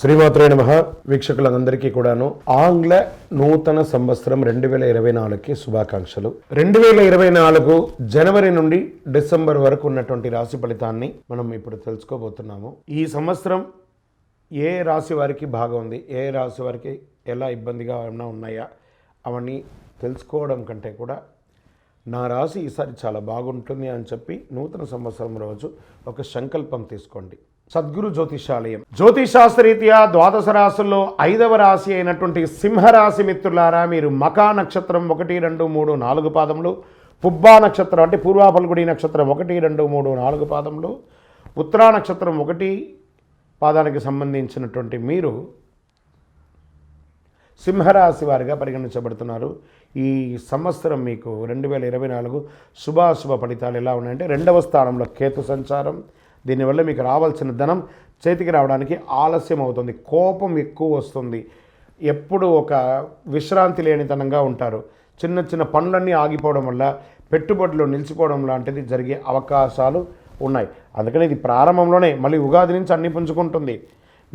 శ్రీమాత్రే నమ. వీక్షకులందరికీ కూడాను ఆంగ్ల నూతన సంవత్సరం రెండు వేల ఇరవై నాలుగుకి శుభాకాంక్షలు. రెండు వేల ఇరవై నాలుగు జనవరి నుండి డిసెంబర్ వరకు ఉన్నటువంటి రాశి ఫలితాన్ని మనం ఇప్పుడు తెలుసుకోబోతున్నాము. ఈ సంవత్సరం ఏ రాశి వారికి బాగా ఉంది? ఏ రాశి వారికి ఎలా ఇబ్బందిగా ఏమైనా ఉన్నాయా? అవన్నీ తెలుసుకోవడం కంటే కూడా నా రాశి ఈసారి చాలా బాగుంటుంది అని చెప్పి నూతన సంవత్సరం రోజు ఒక సంకల్పం తీసుకోండి. సద్గురు జ్యోతిషాలయం. జ్యోతిషాస్త్రరీత్యా ద్వాదశ రాశుల్లో ఐదవ రాశి అయినటువంటి సింహరాశి మిత్రులారా మీరు మకా నక్షత్రం ఒకటి రెండు మూడు నాలుగు పాదములు పుబ్బా నక్షత్రం అంటే పూర్వాపల్గుడి నక్షత్రం ఒకటి రెండు మూడు నాలుగు పాదములు ఉత్తరా నక్షత్రం ఒకటి పాదానికి సంబంధించినటువంటి మీరు సింహరాశి వారిగా పరిగణించబడుతున్నారు. ఈ సంవత్సరం మీకు రెండు వేల ఇరవై నాలుగు శుభాశుభ ఫలితాలు ఎలా ఉన్నాయంటే రెండవ స్థానంలో కేతు సంచారం. దీనివల్ల మీకు రావాల్సిన ధనం చేతికి రావడానికి ఆలస్యం అవుతుంది కోపం ఎక్కువ వస్తుంది. ఎప్పుడు ఒక విశ్రాంతి లేనితనంగా ఉంటారు. చిన్న చిన్న పనులన్నీ ఆగిపోవడం వల్ల పెట్టుబడులు నిలిచిపోవడం లాంటిది జరిగే అవకాశాలు ఉన్నాయి. అందుకని ఇది ప్రారంభంలోనే మళ్ళీ ఉగాది నుంచి అన్ని పుంజుకుంటుంది.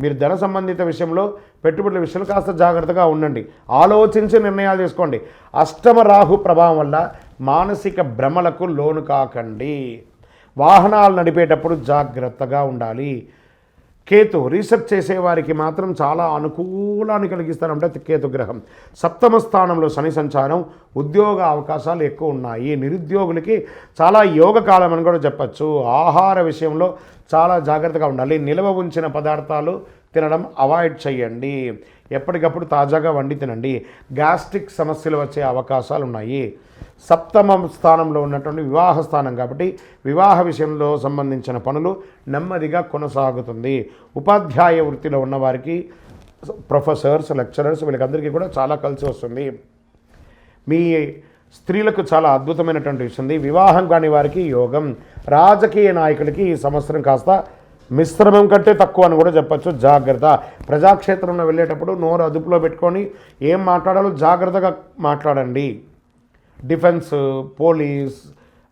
మీరు ధన సంబంధిత విషయంలో పెట్టుబడుల విషయంలో కాస్త జాగ్రత్తగా ఉండండి. ఆలోచించి నిర్ణయాలు తీసుకోండి. అష్టమ రాహు ప్రభావం వల్ల మానసిక భ్రమలకు లోను కాకండి. వాహనాలు నడిపేటప్పుడు జాగ్రత్తగా ఉండాలి. కేతు రీసెర్చ్ చేసేవారికి మాత్రం చాలా అనుకూలాన్ని కలిగిస్తారంటే కేతు గ్రహం. సప్తమ స్థానంలో శని సంచారం ఉద్యోగ అవకాశాలు ఎక్కువ ఉన్నాయి. నిరుద్యోగులకి చాలా యోగ కాలం అని కూడా చెప్పచ్చు. ఆహార విషయంలో చాలా జాగ్రత్తగా ఉండాలి. నిల్వ ఉంచిన పదార్థాలు తినడం అవాయిడ్ చేయండి. ఎప్పటికప్పుడు తాజాగా వండి తినండి. గ్యాస్ట్రిక్ సమస్యలు వచ్చే అవకాశాలు ఉన్నాయి. సప్తమ స్థానంలో ఉన్నటువంటి వివాహ స్థానం కాబట్టి వివాహ విషయంలో సంబంధించిన పనులు నెమ్మదిగా కొనసాగుతుంది. ఉపాధ్యాయ వృత్తిలో ఉన్నవారికి ప్రొఫెసర్స్ లెక్చరర్స్ వీళ్ళకందరికీ కూడా చాలా కలిసి వస్తుంది. మీ స్త్రీలకు చాలా అద్భుతమైనటువంటి విషయం ఉంది. వివాహం కాని వారికి యోగం. రాజకీయ నాయకులకి ఈ సంవత్సరం కాస్త మిశ్రమం కంటే తక్కువ అని కూడా చెప్పచ్చు. జాగ్రత్త. ప్రజాక్షేత్రంలో వెళ్ళేటప్పుడు నోరు అదుపులో పెట్టుకొని ఏం మాట్లాడాలో జాగ్రత్తగా మాట్లాడండి. డిఫెన్స్ పోలీస్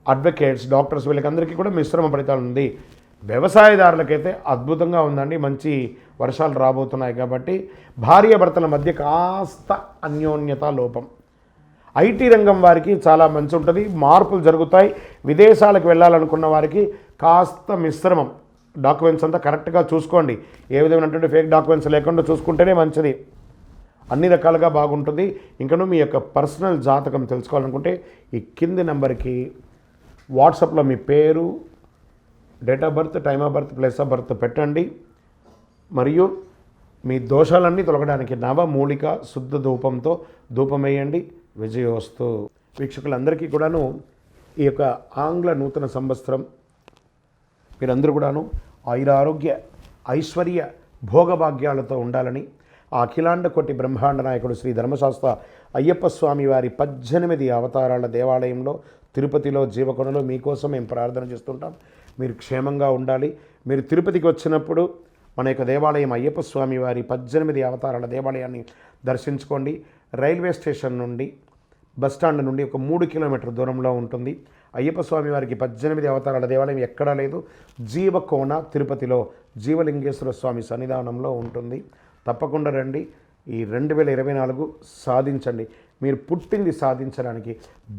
అడ్వకేట్స్ డాక్టర్స్ వీళ్ళకందరికీ కూడా మిశ్రమ ఫలితాలు ఉంది. వ్యవసాయదారులకైతే అద్భుతంగా ఉందండి. మంచి వర్షాలు రాబోతున్నాయి కాబట్టి భార్యాభర్తల మధ్య కాస్త అన్యోన్యత లోపం. ఐటీ రంగం వారికి చాలా మంచి ఉంటుంది. మార్పులు జరుగుతాయి. విదేశాలకు వెళ్ళాలనుకున్న వారికి కాస్త మిశ్రమం. డాక్యుమెంట్స్ అంతా కరెక్ట్గా చూసుకోండి. ఏ విధమైనటువంటి ఫేక్ డాక్యుమెంట్స్ లేకుండా చూసుకుంటేనే మంచిది. అన్ని రకాలుగా బాగుంటుంది. ఇంకను మీ యొక్క పర్సనల్ జాతకం తెలుసుకోవాలనుకుంటే ఈ కింది నెంబర్కి వాట్సాప్లో మీ పేరు date of birth time of birth place of birth పెట్టండి. మరియు మీ దోషాలన్నీ తొలగడానికి నవమూలిక శుద్ధ ధూపంతో ధూపం వేయండి విజయోస్తు. వీక్షకులందరికీ కూడాను ఈ యొక్క ఆంగ్ల నూతన సంవత్సరం మీరందరూ కూడాను ఆయురారోగ్య ఐశ్వర్య భోగభాగ్యాలతో ఉండాలని ఆ అఖిలాండ కోటి బ్రహ్మాండ నాయకుడు శ్రీ ధర్మశాస్త్ర అయ్యప్ప స్వామి వారి పద్దెనిమిది అవతారాల దేవాలయంలో తిరుపతిలో జీవకొనలో మీకోసం మేము ప్రార్థన చేస్తుంటాం. మీరు క్షేమంగా ఉండాలి. మీరు తిరుపతికి వచ్చినప్పుడు మన యొక్క దేవాలయం అయ్యప్ప స్వామి వారి పద్దెనిమిది అవతారాల దేవాలయాన్ని దర్శించుకోండి. రైల్వే స్టేషన్ నుండి బస్ స్టాండ్ నుండి ఒక మూడు కిలోమీటర్ దూరంలో ఉంటుంది. అయ్యప్ప స్వామి వారికి పద్దెనిమిది అవతారాల దేవాలయం ఎక్కడా లేదు. జీవకోన తిరుపతిలో జీవలింగేశ్వర స్వామి సన్నిధానంలో ఉంటుంది. తప్పకుండా రండి. ఈ రెండు వేల ఇరవై నాలుగు సాధించండి. మీరు పుట్టింది సాధించడానికి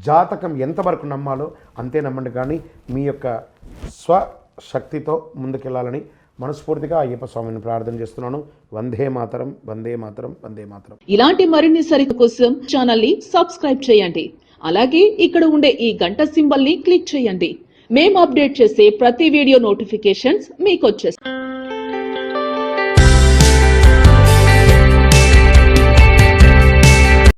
జాతకం ఎంతవరకు నమ్మాలో అంతే నమ్మండి. కానీ మీ యొక్క స్వశక్తితో ముందుకెళ్ళాలని మనస్ఫూర్తిగా అయ్యప్ప స్వామిని ప్రార్థన చేస్తున్నాను. వందే మాతరం వందే మాతరం వందే మాతరం. ఇలాంటి మరిన్ని సరిత కోసం ఛానల్ని సబ్స్క్రైబ్ చేయండి. అలాగే ఇక్కడ ఉండే ఈ గంట సింబల్ని క్లిక్ చేయండి. మేము అప్డేట్ చేసే ప్రతి వీడియో నోటిఫికేషన్స్ మీకు వచ్చేస్తాయి